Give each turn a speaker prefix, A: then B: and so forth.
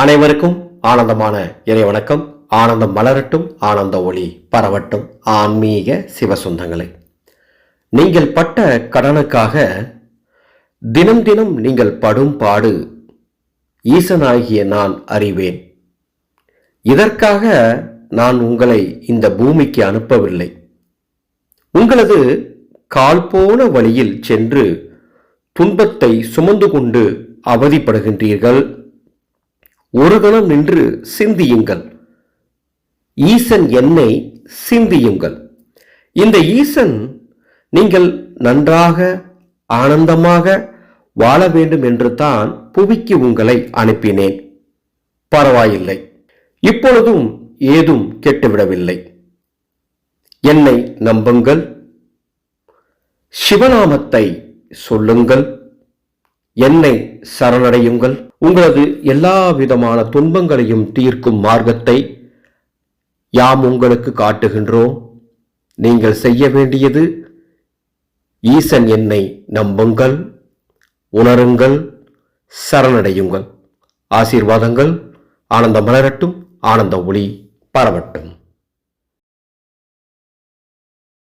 A: அனைவருக்கும் ஆனந்தமான இறை வணக்கம். ஆனந்தம் மலரட்டும் ஆனந்த ஒளி பரவட்டும். ஆன்மீக சிவசொந்தங்களே நீங்கள் பட்ட கடனுக்காக தினம் தினம் நீங்கள் படும் பாடு ஈசனாகிய நான் அறிவேன். இதற்காக நான் உங்களை இந்த பூமிக்கு அனுப்பவில்லை. உங்களது கால் போன வழியில் சென்று துன்பத்தை சுமந்து கொண்டு அவதிப்படுகின்றீர்கள். ஒரு கணம் நின்று சிந்தியுங்கள். ஈசன் என்னை சிந்தியுங்கள். இந்த ஈசன் நீங்கள் நன்றாக ஆனந்தமாக வாழ வேண்டும் என்று தான் புவிக்கு உங்களை அனுப்பினேன். பரவாயில்லை. இப்பொழுதும் ஏதும் கெட்டுவிடவில்லை. என்னை நம்புங்கள். சிவநாமத்தை சொல்லுங்கள். என்னை சரணடையுங்கள். உங்களது எல்லா விதமான துன்பங்களையும் தீர்க்கும் மார்க்கத்தை யாம் உங்களுக்கு காட்டுகின்றோம். நீங்கள் செய்ய வேண்டியது ஈசன் என்னை நம்புங்கள் உணருங்கள் சரணடையுங்கள். ஆசீர்வாதங்கள் ஆனந்த மலரட்டும் ஆனந்த ஒளி பரவட்டும்.